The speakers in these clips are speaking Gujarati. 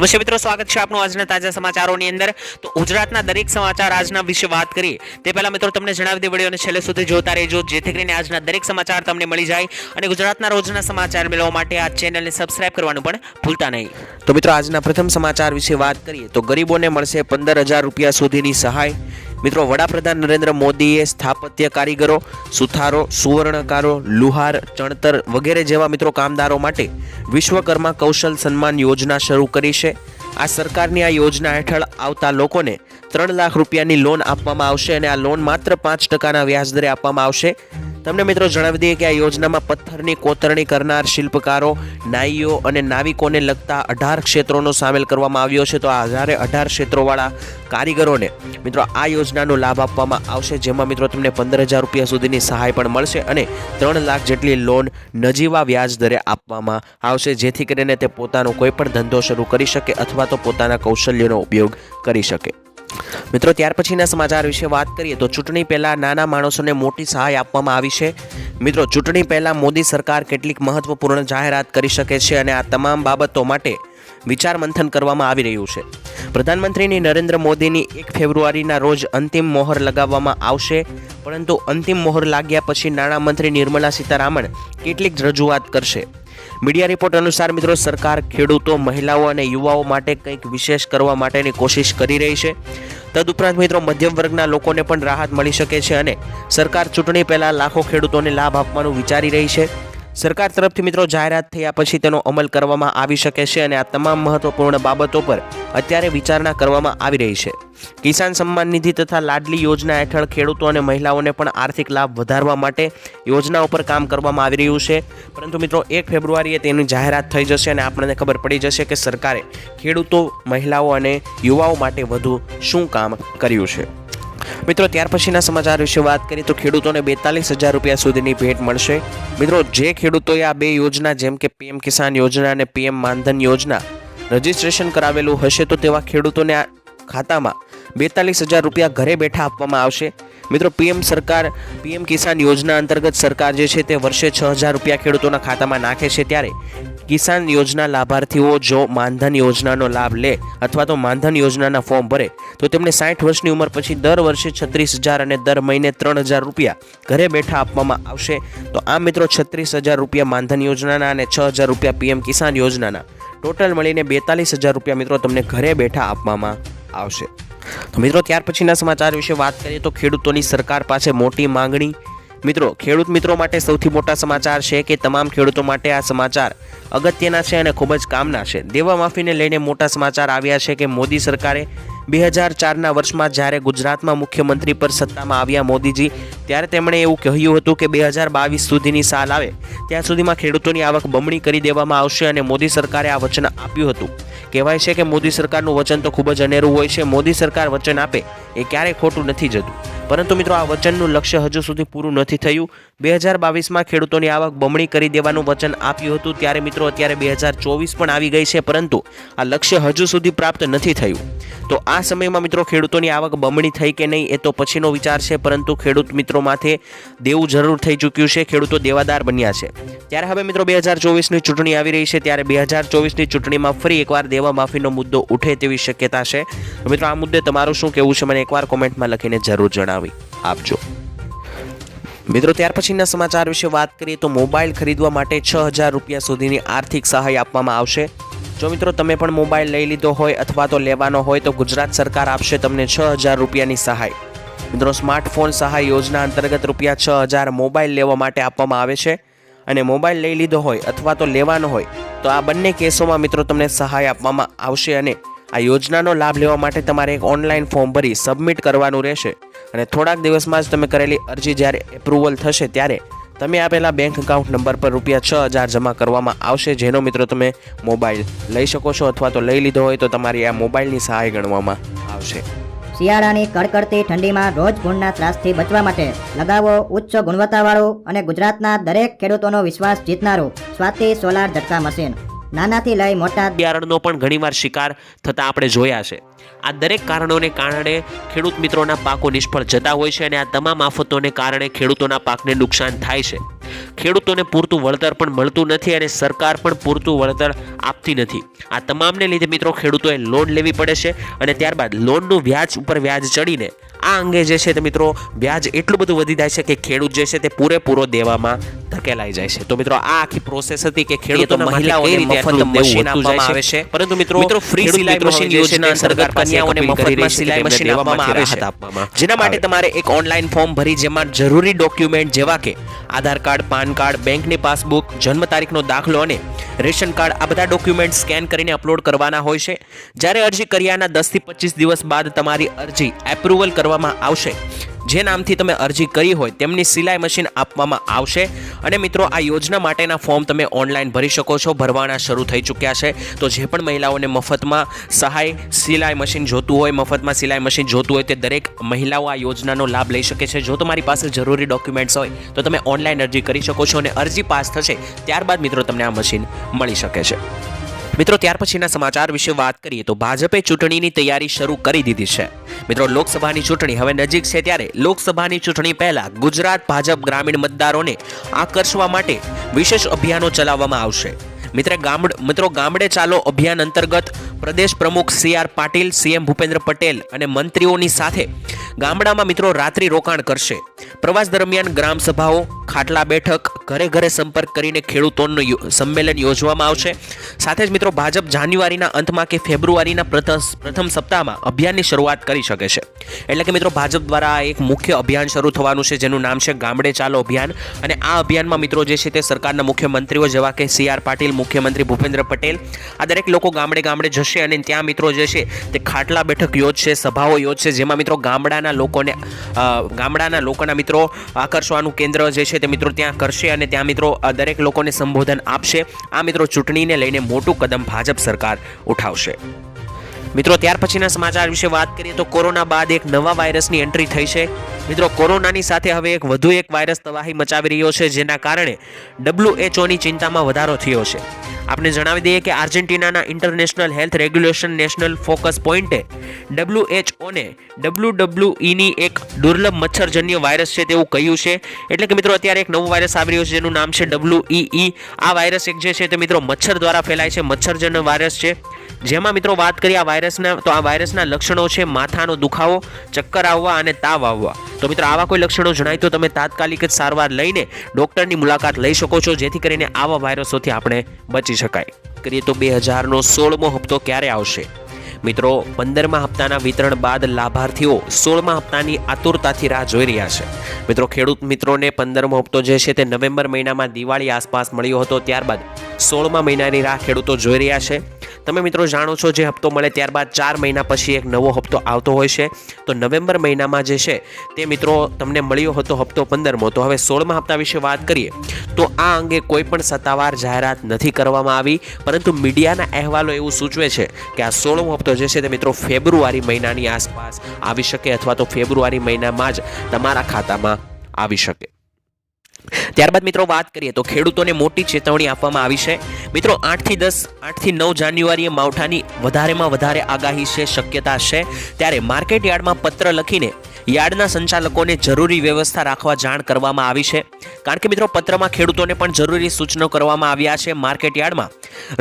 નમસ્તે મિત્રો સ્વાગત છે આપનું આજના તાજા સમાચારોની અંદર. તો ગુજરાતના દરેક સમાચાર આજના વિશે વાત કરીએ. તે પહેલા મિત્રો તમને જણાવી દે વિડીયોને છેલ્લે સુધી જોતા રહેજો, જેથી કરીને આજના દરેક સમાચાર તમને મળી જાય અને ગુજરાતના રોજના સમાચાર મેળવવા માટે આ ચેનલને સબસ્ક્રાઇબ કરવાનું પણ ભૂલતા નહીં. તો મિત્રો આજના પ્રથમ સમાચાર વિશે વાત કરીએ તો ગરીબોને મળશે પંદર હજાર રૂપિયા સુધીની સહાય. મિત્રો, વડાપ્રધાન નરેન્દ્ર મોદીએ સ્થાપત્ય કારીગરો, સુથારો, સુવર્ણકારો, લુહાર, ચણતર વગેરે જેવા મિત્રો કામદારો માટે વિશ્વકર્મા કૌશલ સન્માન યોજના શરૂ કરી છે. આ સરકારની આ યોજના હેઠળ આવતા લોકોને ત્રણ લાખ રૂપિયાની લોન આપવામાં આવશે અને આ લોન માત્ર પાંચ ટકાના વ્યાજદરે આપવામાં આવશે. તમને મિત્રો જણાવી દઈએ કે આ યોજનામાં પથ્થરની કોતરણી કરનાર શિલ્પકારો, નાઈઓ અને નાવિકોને લગતા અઢાર ક્ષેત્રોનો સામેલ કરવામાં આવ્યો છે. તો આ હજારે અઢાર ક્ષેત્રોવાળા કારીગરોને મિત્રો આ યોજનાનો લાભ આપવામાં આવશે, જેમાં મિત્રો તમને પંદર હજાર રૂપિયા સુધીની સહાય પણ મળશે અને ત્રણ લાખ જેટલી લોન નજીવા વ્યાજ દરે આપવામાં આવશે. જેથી કરીને તે પોતાનો કોઈપણ ધંધો શરૂ કરી શકે અથવા તો પોતાના કૌશલ્યનો ઉપયોગ કરી શકે. મિત્રો, ત્યાર પછીના સમાચાર વિશે વાત કરીએ તો ચૂંટણી પહેલાં નાના માણસોને મોટી સહાય આપવામાં આવી છે. મિત્રો, ચૂંટણી પહેલાં મોદી સરકાર કેટલીક મહત્વપૂર્ણ જાહેરાત કરી શકે છે અને આ તમામ બાબતો માટે વિચાર મંથન કરવામાં આવી રહ્યું છે. પ્રધાનમંત્રીની નરેન્દ્ર મોદીની એક ફેબ્રુઆરીના રોજ અંતિમ મોહર લગાવવામાં આવશે. પરંતુ અંતિમ મોહર લાગ્યા પછી નાણામંત્રી નિર્મલા સીતારામન કેટલીક રજૂઆત કરશે. મીડિયા રિપોર્ટ અનુસાર મિત્રો, સરકાર ખેડૂતો, મહિલાઓ અને યુવાઓ માટે કંઈક વિશેષ કરવા માટેની કોશિશ કરી રહી છે. તદુપરાંત મિત્રો, મધ્યમ વર્ગના લોકોને પણ રાહત મળી શકે છે અને સરકાર ચૂંટણી પહેલાં લાખો ખેડૂતોને લાભ આપવાનું વિચારી રહી છે. સરકાર તરફથી મિત્રો જાહેરાત થયા પછી તેનો અમલ કરવામાં આવી શકે છે અને આ તમામ મહત્વપૂર્ણ બાબતો પર અત્યારે વિચારણા કરવામાં આવી રહી છે. કિસાન સન્માન નિધિ તથા લાડલી યોજના હેઠળ ખેડૂતો અને મહિલાઓને પણ આર્થિક લાભ વધારવા માટે યોજના ઉપર કામ કરવામાં આવી રહ્યું છે. પરંતુ મિત્રો, એક ફેબ્રુઆરીએ તેની જાહેરાત થઈ જશે અને આપણને ખબર પડી જશે કે સરકારે ખેડૂતો, મહિલાઓ અને યુવાઓ માટે વધુ શું કામ કર્યું છે. મિત્રો, ત્યાર પછીના સમાચાર વિશે વાત કરીએ તો ખેડૂતોને બેતાલીસ હજાર રૂપિયા સુધીની ભેટ મળશે. મિત્રો, જે ખેડૂતોએ આ બે યોજના, જેમ કે પીએમ કિસાન યોજના અને પીએમ માનધન યોજના, રજીસ્ટ્રેશન કરાવેલું હશે, તો તેવા ખેડૂતોને આ ખાતામાં બેતાલીસ હજાર રૂપિયા ઘરે બેઠા આપવામાં આવશે. મિત્રો, પીએમ સરકાર, પીએમ કિસાન યોજના અંતર્ગત સરકાર જે છે તે વર્ષે છ હજાર રૂપિયા ખેડૂતોના ખાતામાં નાખે છે. ત્યારે કિસાન યોજના લાભાર્થીઓ જો માનધન યોજનાનો લાભ લે અથવા તો માનધન યોજનાના ફોર્મ ભરે, તો તેમને સાઠ વર્ષની ઉંમર પછી દર વર્ષે છત્રીસ હજાર અને દર મહિને ત્રણ હજાર રૂપિયા ઘરે બેઠા આપવામાં આવશે. તો આ મિત્રો છત્રીસ હજાર રૂપિયા માનધન યોજનાના અને છ હજાર રૂપિયા પીએમ કિસાન યોજનાના. ટોટલ મળીને બેતાલીસ હજાર રૂપિયા મિત્રો તમને ઘરે બેઠા આપવામાં આવશે. તો મિત્રો ત્યાર પછીના સમાચાર વિશે વાત કરીએ તો ખેડૂતોની સરકાર પાસે મોટી માંગણી મિત્રો, ખેડૂત મિત્રો માટે સૌથી મોટા સમાચાર છે કે તમામ ખેડૂતો માટે આ સમાચાર અગત્યના છે અને ખૂબ જ કામના છે. દેવા માફીને લઈને મોટા સમાચાર આવ્યા છે કે મોદી સરકારે બે હજાર ચારના વર્ષમાં જ્યારે ગુજરાતમાં મુખ્યમંત્રી પર સત્તામાં આવ્યા મોદીજી, ત્યારે તેમણે એવું કહ્યું હતું કે બે હજાર બાવીસ સુધીની સાલ આવે, ત્યાં સુધીમાં ખેડૂતોની આવક બમણી કરી દેવામાં આવશે અને મોદી સરકારે આ વચન આપ્યું હતું. કહેવાય છે કે મોદી સરકારનું વચન તો ખૂબ જ અનેરું હોય છે. મોદી સરકાર વચન આપે એ ક્યારેય ખોટું નથી જતું. પરંતુ મિત્રો આ વચનનું લક્ષ્ય હજુ સુધી પૂરું નથી થયું. બે હજાર બાવીસમાં ખેડૂતોની આવક બમણી કરી દેવાનું વચન આપ્યું હતું ત્યારે મિત્રો અત્યારે બે હજાર ચોવીસ પણ આવી ગઈ છે, પરંતુ આ લક્ષ્ય હજુ સુધી પ્રાપ્ત નથી થયું. તો આ સમયમાં મિત્રો ખેડૂતોની આવક બમણી થઈ કે નહીં એ તો પછીનો વિચાર છે, પરંતુ ખેડૂત મિત્રો માથે દેવું જરૂર થઈ ચૂક્યું છે. ખેડૂતો દેવાદાર બન્યા છે. ત્યારે હવે મિત્રો બે હજાર ચોવીસની ચૂંટણી આવી રહી છે, ત્યારે બે હજાર ચોવીસની ચૂંટણીમાં ફરી એકવાર દેવા માફીનો મુદ્દો ઉઠે તેવી શક્યતા છે. મિત્રો, આ મુદ્દે તમારું શું કહેવું છે? મને એકવાર કોમેન્ટમાં લખીને જરૂર જણાવી આપજો. મિત્રો, ત્યાર પછીના સમાચાર વિશે વાત કરીએ તો મોબાઈલ ખરીદવા માટે છ હજાર રૂપિયા સુધીની આર્થિક સહાય આપવામાં આવશે. જો મિત્રો, તમે પણ મોબાઈલ લઈ લીધો હોય અથવા તો લેવાનો હોય તો ગુજરાત સરકાર આપશે તમને છ હજાર રૂપિયાની સહાય. મિત્રો, સ્માર્ટફોન સહાય યોજના અંતર્ગત રૂપિયા છ હજાર મોબાઈલ લેવા માટે આપવામાં આવે છે. અને મોબાઈલ લઈ લીધો હોય અથવા તો લેવાનો હોય, તો આ બંને કેસોમાં મિત્રો તમને સહાય આપવામાં આવશે અને આ યોજનાનો લાભ લેવા માટે તમારે એક ઓનલાઈન ફોર્મ ભરી સબમિટ કરવાનું રહેશે. અને થોડાક દિવસમાં જ તમે કરેલી અરજી જ્યારે એપ્રુવલ થશે ત્યારે તમે આપેલા બેંક એકાઉન્ટ નંબર પર રૂપિયા છ હજાર જમા કરવામાં આવશે, જેનો મિત્રો તમે મોબાઈલ લઈ શકો છો અથવા તો લઈ લીધો હોય તો તમારી આ મોબાઈલની સહાય ગણવામાં આવશે. શિયાળાની કડકડતી ઠંડીમાં રોજ ભૂંડના ત્રાસથી બચવા માટે લગાવો ઉચ્ચ ગુણવત્તાવાળું અને ગુજરાતના દરેક ખેડૂતોનો વિશ્વાસ જીતનારું સ્વાતિ સોલાર ઝટકા મશીન. નાનાથી લઈ મોટા બિયારણનો પણ ઘણીવાર શિકાર થતા આપણે જોયા છે. આ દરેક કારણોને કારણે ખેડૂત મિત્રોના પાકો નિષ્ફળ જતા હોય છે અને આ તમામ આફતોને કારણે ખેડૂતોના પાકને નુકસાન થાય છે. ખેડૂતોને પૂરતું વળતર પણ મળતું નથી અને સરકાર પણ પૂરતું વળતર આપતી નથી. આ તમામને લીધે મિત્રો ખેડૂતોએ લોન લેવી પડે છે અને ત્યારબાદ લોનનું વ્યાજ ઉપર વ્યાજ ચડીને આ અંગે જે છે તે મિત્રો વ્યાજ એટલું બધું વધી જાય છે કે ખેડૂત જે છે તે પૂરેપૂરો દેવામાં ધકેલાઈ જાય છે. તો મિત્રો આ આખી પ્રોસેસ હતી કે ખેડૂતો મહિલાઓને મફત મશીન આપવામાં આવે છે? પરંતુ મિત્રો મિત્રો ફ્રી સિલાઈ મશીન યોજના અંતર્ગત કન્યાઓને મફતમાં સિલાઈ મશીન આપવામાં આવે છે. જેના માટે તમારે એક ઓનલાઈન ફોર્મ ભરી જેમાં જરૂરી ડોક્યુમેન્ટ જેવા કે આધાર કાર્ડ પાન કાર્ડ, બેંકની પાસબુક, જન્મ તારીખનો દાખલો અને રેશન કાર્ડ આ બધા ડોક્યુમેન્ટ સ્કેન કરીને અપલોડ કરવાના હોય છે. જ્યારે અરજી કર્યાના દસથી પચીસ દિવસ બાદ તમારી અરજી એપ્રુવલ કરવામાં આવશે. જે નામથી તમે અરજી કરી હોય તેમની સિલાઈ મશીન આપવામાં આવશે. અને મિત્રો, આ યોજના માટેના ફોર્મ તમે ઓનલાઈન ભરી શકો છો. ભરવાના શરૂ થઈ ચૂક્યા છે. તો જે પણ મહિલાઓને મફતમાં સહાય સિલાઈ મશીન જોતું હોય, મફતમાં સિલાઈ મશીન જોતું હોય તે દરેક મહિલાઓ આ યોજનાનો લાભ લઈ શકે છે. જો તમારી પાસે જરૂરી ડોક્યુમેન્ટ્સ હોય, તો તમે ઓનલાઈન અરજી કરી શકો છો અને અરજી પાસ થશે. ત્યારબાદ મિત્રો, તમને આ મશીન મળી શકે છે. મિત્રો, ત્યાર પછીના સમાચાર વિશે વાત કરીએ તો ભાજપે ચૂંટણીની તૈયારી શરૂ કરી દીધી છે. મિત્રો, લોકસભાની ચૂંટણી હવે નજીક છે ત્યારે લોકસભાની ચૂંટણી પહેલા ગુજરાત ભાજપ ગ્રામીણ મતદારોને આકર્ષવા માટે વિશેષ અભિયાનો ચલાવવામાં આવશે. મિત્ર, ગામડ, મિત્રો, ગામડે ચાલો અભિયાન અંતર્ગત પ્રદેશ પ્રમુખ C R Patil CM Bhupendra Patel અને મંત્રીઓની સાથે ગામડામાં મિત્રો રાત્રિ રોકાણ કરશે. પ્રવાસ દરમિયાન ગ્રામ સભાઓ ખાટલા બેઠક ઘરે ઘરે સંપર્ક કરીને ખેડૂતોનું સંમેલન યોજવામાં આવશે. સાથે જ મિત્રો, ભાજપ જાન્યુઆરીના અંતમાં કે ફેબ્રુઆરીના પ્રથમ પ્રથમ સપ્તાહમાં અભિયાનની શરૂઆત કરી શકે છે. એટલે કે મિત્રો, ભાજપ દ્વારા એક મુખ્ય અભિયાન શરૂ થવાનું છે, જેનું નામ છે ગામડે ચાલો અભિયાન. અને આ અભિયાનમાં મિત્રો, જે છે તે સરકારના મુખ્યમંત્રીઓ જેવા કે સી આર પાટીલ, મુખ્યમંત્રી ભૂપેન્દ્ર પટેલ, આ દરેક લોકો ગામડે ગામડે જશે અને ત્યાં મિત્રો, જે છે તે ખાટલા બેઠક યોજશે, સભાઓ યોજશે, જેમાં મિત્રો ગામડાના લોકોને ગામડાના લોકોના મિત્રો આકર્ષવાનું કેન્દ્ર જે છે તે મિત્રો ત્યાં કરશે અને ત્યાં મિત્રો દરેક લોકોને સંબોધન આપશે. આ મિત્રો ચૂંટણીને લઈને મોટું કદમ ભાજપ સરકાર ઉઠાવશે. મિત્રો, ત્યાર પછીના સમાચાર વિશે વાત કરીએ તો કોરોના બાદ એક નવા વાયરસની એન્ટ્રી થઈ છે. મિત્રો, કોરોનાની સાથે હવે એક વધુ એક વાયરસ તબાહી મચાવી રહ્યો છે, જેના કારણે ડબ્લ્યુએચઓની ચિંતામાં વધારો થયો છે. આપણે જણાવી દઈએ કે આર્જેન્ટિનાના international health regulation national focus પોઈન્ટે ડબ્લ્યુએચઓને ડબલ્યુ ડબલ્યુઈની એક દુર્લભ મચ્છરજન્ય વાયરસ છે તેવું કહ્યું છે. એટલે કે મિત્રો, અત્યારે એક નવો વાયરસ આવી રહ્યો છે, જેનું નામ છે ડબલ્યુઈ આ વાયરસ એક જે છે તે મિત્રો, મચ્છર દ્વારા ફેલાય છે, મચ્છરજન્ય વાયરસ છે. જેમાં મિત્રો વાત કરીએ આ વાયરસના, તો આ વાયરસના લક્ષણો છે માથાનો દુખાવો, ચક્કર આવવા અને તાવ આવવા. તો મિત્રો આવા કોઈ લક્ષણો જણાય તો તમે તાત્કાલિક જ સારવાર લઈને ડૉક્ટરની મુલાકાત લઈ શકો છો, જેથી કરીને આવા વાયરસોથી આપણે બચી શકાય. કરીએ તો બે હજારનો સોળમો હપ્તો ક્યારે આવશે? મિત્રો, પંદરમા હપ્તાના વિતરણ બાદ લાભાર્થીઓ સોળમા હપ્તાની આતુરતાથી રાહ જોઈ રહ્યા છે. મિત્રો, ખેડૂત મિત્રોને પંદરમો હપ્તો જે છે તે નવેમ્બર મહિનામાં દિવાળી આસપાસ મળ્યો હતો, ત્યારબાદ સોળમા મહિનાની રાહ ખેડૂતો જોઈ રહ્યા છે. તમે મિત્રો જાણો છો જે હપ્તો મળે ત્યારબાદ ચાર મહિના પછી એક નવો હપ્તો આવતો હોય છે, તો નવેમ્બર મહિનામાં જે છે, તે મિત્રો તમને મળ્યો હતો હપ્તો પંદરમો. તો હવે સોળમા હપ્તા વિશે વાત કરીએ, તો આ અંગે કોઈ પણ સત્તાવાર જાહેરાત નથી કરવામાં આવી, પરંતુ મીડિયાના અહેવાલો એવું સૂચવે છે કે આ સોળમો હપ્તો જે છે, તે મિત્રો ફેબ્રુઆરી મહિનાની આસપાસ આવી શકે અથવા તો ફેબ્રુઆરી મહિનામાં જ તમારા ખાતામાં આવી શકે. ત્યારબાદ મિત્રો વાત કરીએ તો ખેડૂતોને મોટી ચેતવણી આપવામાં આવી છે. મિત્રો, આઠથી દસ, આઠથી નવ જાન્યુઆરીએ માવઠાની વધારેમાં વધારે આગાહી છે, શક્યતા છે. ત્યારે માર્કેટ યાર્ડમાં પત્ર લખીને યાર્ડના સંચાલકોને જરૂરી વ્યવસ્થા રાખવા જાણ કરવામાં આવી છે. કારણ કે મિત્રો, પત્રમાં ખેડૂતોને પણ જરૂરી સૂચનો કરવામાં આવ્યા છે. માર્કેટ યાર્ડમાં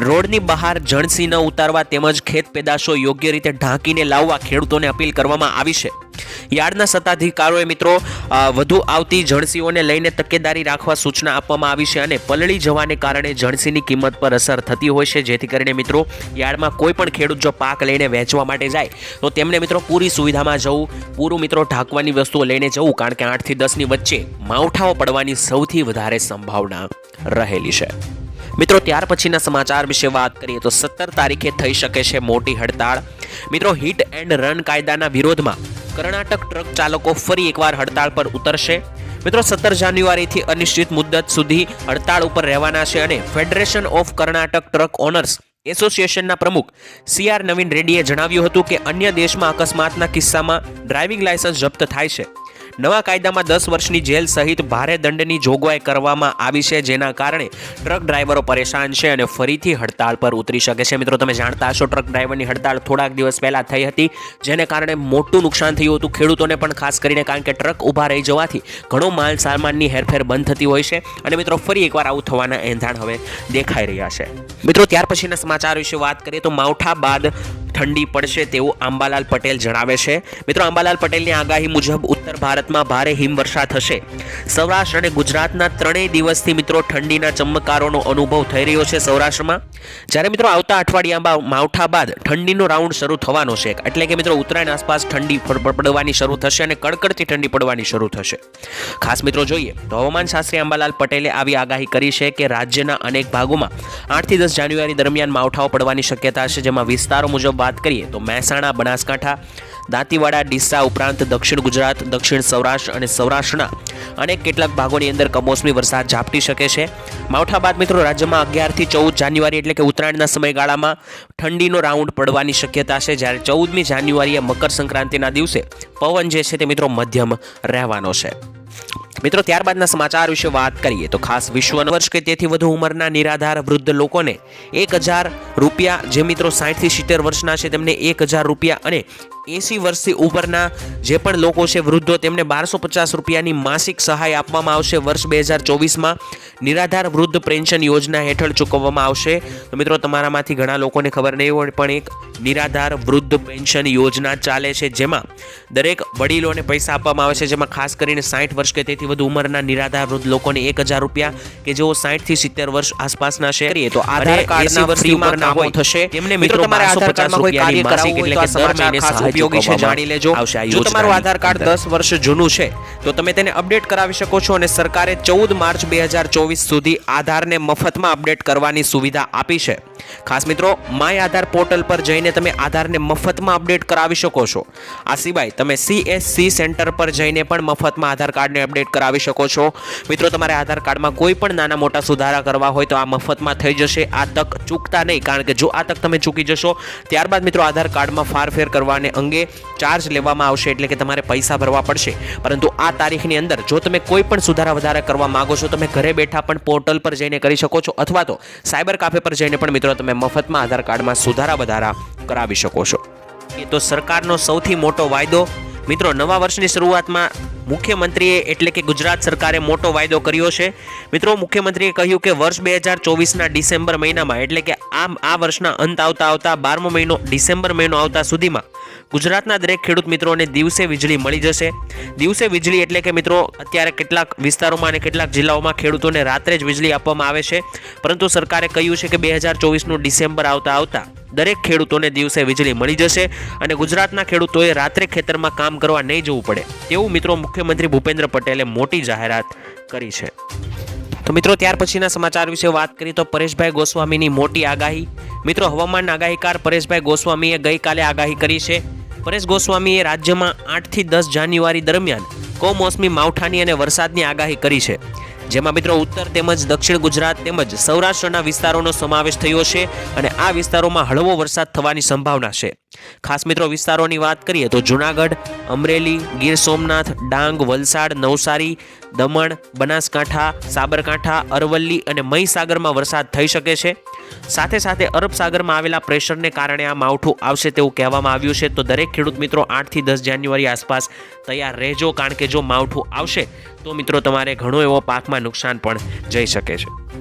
રોડની બહાર જણસી ન ઉતારવા તેમજ ખેત પેદાશો યોગ્ય રીતે ઢાંકીને લાવવા ખેડૂતોને અપીલ કરવામાં આવી છે. યાર્ડના સત્તાધિકારોએ મિત્રો વધુ આવતી જણસીઓને લઈને તકેદારી રાખવા સૂચના આપવામાં આવી છે અને પલળી જવાને કારણે જણસીની કિંમત પર અસર થતી હોય છે. જેથી કરીને મિત્રો, યાર્ડમાં કોઈ પણ ખેડૂત જો પાક લઈને વેચવા માટે જાય, તો તેમને મિત્રો પૂરી સુવિધામાં જવું, પૂરું મિત્રો ઢાંકવાની વસ્તુઓ લઈને જવું, કારણ કે આઠથી દસની વચ્ચે માવઠાઓ પડવાની સૌથી વધારે સંભાવના રહેલી છે. મિત્રો, ત્યાર પછીના સમાચાર વિશે વાત કરીએ તો સત્તર તારીખે થઈ શકે છે મોટી હડતાળ. મિત્રો, હિટ એન્ડ રન કાયદાના વિરોધમાં કર્ણાટક ટ્રક ચાલકો ફરી એકવાર હડતાળ પર ઉતરશે. મિત્રો, સત્તર જાન્યુઆરીથી અનિશ્ચિત મુદ્દત સુધી હડતાળ ઉપર રહેવાના છે અને federation of Karnataka truck owners એસોસિએશનના પ્રમુખ સી આર નવીન રેડ્ડીએ જણાવ્યું હતું કે અન્ય દેશમાં અકસ્માતના કિસ્સામાં ડ્રાઇવિંગ લાયસન્સ જપ્ત થાય છે. નવા કાયદામાં દસ વર્ષની જેલ સહિત ભારે દંડની જોગવાઈ કરવામાં આવી છે, જેના કારણે ટ્રક ડ્રાઈવરો પરેશાન છે અને ફરીથી હડતાળ પર ઉતરી શકે છે. મિત્રો, તમે જાણતા હશો, ટ્રક ડ્રાઈવરની હડતાળ થોડાક દિવસ પહેલાં થઈ હતી, જેને કારણે મોટું નુકસાન થયું હતું. ખેડૂતોને પણ ખાસ કરીને કારણ કે ટ્રક ઊભા રહી જવાથી ઘણો માલ સામાનની હેરફેર બંધ થતી હોય છે અને મિત્રો, ફરી એકવાર આવું થવાના એંધાણ હવે દેખાઈ રહ્યા છે. મિત્રો, ત્યાર પછીના સમાચાર વિશે વાત કરીએ તો માવઠા બાદ ઠંડી પડશે તેવું આંબાલાલ પટેલ જણાવે છે. મિત્રો, આંબાલાલ પટેલની આગાહી મુજબ ઉત્તર ભારતમાં ભારે હિમવર્ષા થશે. સૌરાષ્ટ્ર અને ગુજરાતના ત્રણેય દિવસથી મિત્રો ઠંડીના ચમકારોનો અનુભવ થઈ રહ્યો છે સૌરાષ્ટ્રમાં. જ્યારે મિત્રો આવતા અઠવાડિયામાં માવઠા બાદ ઠંડીનો રાઉન્ડ શરૂ થવાનો છે. એટલે કે મિત્રો ઉત્તરાયણ આસપાસ ઠંડી પડવાની શરૂ થશે અને કડકડતી ઠંડી પડવાની શરૂ થશે. ખાસ મિત્રો જોઈએ તો હવામાન શાસ્ત્રી અંબાલાલ પટેલે આવી આગાહી કરી છે કે રાજ્યના અનેક ભાગોમાં આઠથી દસ જાન્યુઆરી દરમિયાન માવઠાઓ પડવાની શક્યતા છે, જેમાં વિસ્તારો મુજબ વાત કરીએ તો મહેસાણા, બનાસકાંઠા, દાંતીવાડા, ડીસા ઉપરાંત દક્ષિણ ગુજરાત, દક્ષિણ સૌરાષ્ટ્ર અને સૌરાષ્ટ્રના અનેક કેટલાક ભાગોની અંદર કમોસમી વરસાદ ઝાપટી શકે છે. માવઠા બાદ મિત્રો રાજ્યમાં અગિયારથી ચૌદ જાન્યુઆરી એટલે કે ઉત્તરાયણના સમયગાળામાં ઠંડીનો રાઉન્ડ પડવાની શક્યતા છે. જ્યારે ચૌદમી જાન્યુઆરીએ મકર સંક્રાંતિના દિવસે પવન જે છે તે મિત્રો મધ્યમ રહેવાનો છે. મિત્રો, ત્યારબાદના સમાચાર વિશે વાત કરીએ તો ખાસ વિશ્વના વર્ષ કે તેથી વધુ ઉંમરના નિરાધાર વૃદ્ધ લોકોને એક હજાર રૂપિયા, જે મિત્રો સાઠથી સિત્તેર વર્ષના છે, તેમને એક હજાર રૂપિયા અને એંસી વર્ષથી ઉપરના જે પણ લોકો છે વૃદ્ધો તેમને બારસો પચાસ રૂપિયાની માસિક સહાય આપવામાં આવશે. વર્ષ બે હજાર ચોવીસમાં નિરાધાર વૃદ્ધ પેન્શન યોજના હેઠળ ચૂકવવામાં આવશે. તો મિત્રો તમારામાંથી ઘણા લોકોને ખબર નહીં હોય પણ એક નિરાધાર વૃદ્ધ પેન્શન યોજના ચાલે છે જેમાં દરેક વડીલોને પૈસા આપવામાં આવે છે જેમાં ખાસ કરીને સાઠ વર્ષ કે તેથી વધુ ઉંમરના નિરાધાર વૃદ્ધ લોકોને એક હજાર રૂપિયા કે જેઓ સાઠથી સિત્તેર વર્ષ આસપાસના છે. તો આધાર કાર્ડના ઉપરના થશે. તેમને મિત્રો તમારે આધાર કાર્ડમાં કોઈ કાર્ય કરાવવું હોય તો આ સમાચાર ઉપયોગી છે જાણી લેજો. જો તમારું આધાર કાર્ડ દસ વર્ષ જૂનું છે તો તમે તેને અપડેટ કરાવી શકો છો અને સરકારે ચૌદ માર્ચ બે હજાર ચોવીસ સુધી આધારને મફતમાં અપડેટ કરવાની સુવિધા આપી છે. ખાસ મિત્રો, માય આધાર પોર્ટલ પર જઈને તમે આધારને મફતમાં અપડેટ કરાવી શકો છો. આ સિવાય તમે સીએસસી સેન્ટર પર જઈને પણ મફતમાં આધાર કાર્ડને અપડેટ કરાવી શકો છો. મિત્રો, તમારે આધાર કાર્ડમાં કોઈ પણ નાના મોટા સુધારા કરવા હોય તો આ મફતમાં થઈ જશે. આ તક ચૂકતા નહીં, કારણ કે જો આ તક તમે ચૂકી જશો, ત્યારબાદ મિત્રો, આધાર કાર્ડમાં ફારફેર કરવાને અંગે ચાર્જ લેવામાં આવશે, એટલે કે તમારે પૈસા ભરવા પડશે. પરંતુ આ તારીખની અંદર જો તમે કોઈ પણ સુધારા વધારા કરવા માગો છો તમે ઘરે બેઠા પણ પોર્ટલ પર જઈને કરી શકો છો, અથવા તો સાયબર કાફે પર જઈને પણ મિત્રો, તમે મફતમાં આધાર કાર્ડમાં સુધારા વધારા કરાવી શકો છો. એ તો સરકારનો સૌથી મોટો વાયદો. મિત્રો, નવા વર્ષની શરૂઆતમાં મુખ્યમંત્રીએ એટલે કે ગુજરાત સરકારે મોટો વાયદો કર્યો છે. મિત્રો, મુખ્યમંત્રીએ કહ્યું કે વર્ષ બે હજાર ચોવીસના ડિસેમ્બર મહિનામાં, એટલે કે આ આ વર્ષના અંત આવતા આવતા બારમો મહિનો ડિસેમ્બર મહિનો આવતા સુધીમાં ગુજરાતના દરેક ખેડૂત મિત્રોને દિવસે વીજળી મળી જશે. દિવસે વીજળી એટલે કે મિત્રો, અત્યારે કેટલાક વિસ્તારોમાં અને કેટલાક જિલ્લાઓમાં ખેડૂતોને રાત્રે જ વીજળી આપવામાં આવે છે. પરંતુ સરકારે કહ્યું છે કે બે હજાર ચોવીસનું ડિસેમ્બર આવતા આવતા દરેક ખેડૂતોને દિવસે વીજળી મળી જશે અને ગુજરાતના ખેડૂતોએ રાત્રે ખેતરમાં કામ કરવા નહીં જવું પડે. તેવું મિત્રો મુખ્યમંત્રી ભૂપેન્દ્ર પટેલે મોટી જાહેરાત કરી છે. તો મિત્રો, ત્યાર પછીના સમાચાર વિશે વાત કરીએ તો પરેશભાઈ ગોસ્વામીની મોટી આગાહી. મિત્રો, હવામાન આગાહીકાર પરેશભાઈ ગોસ્વામીએ ગઈકાલે આગાહી કરી છે. પરેશ ગોસ્વામીએ રાજ્યમાં આઠથી દસ જાન્યુઆરી દરમિયાન કમોસમી માવઠાની અને વરસાદની આગાહી કરી છે. જેમાં મિત્રો ઉત્તર તેમજ દક્ષિણ ગુજરાત તેમજ સૌરાષ્ટ્રના વિસ્તારોનો સમાવેશ થયો છે અને આ વિસ્તારોમાં હળવો વરસાદ થવાની સંભાવના છે. ખાસ મિત્રો વિસ્તારોની વાત કરીએ તો જુનાગઢ, અમરેલી, ગીર સોમનાથ, ડાંગ, વલસાડ, નવસારી, દમણ, બનાસકાંઠા, સાબરકાંઠા, અરવલ્લી અને મહીસાગરમાં વરસાદ થઈ શકે છે. સાથે સાથે અરબ સાગરમાં આવેલા પ્રેશરને કારણે આ માવઠું આવશે તેવું કહેવામાં આવ્યું છે. તો દરેક ખેડૂત મિત્રો આઠથી દસ જાન્યુઆરી આસપાસ તૈયાર રહેજો, કારણ કે જો માવઠું આવશે, તો મિત્રો તમારે ઘણો એવો પાકમાં નુકસાન પણ જઈ શકે છે.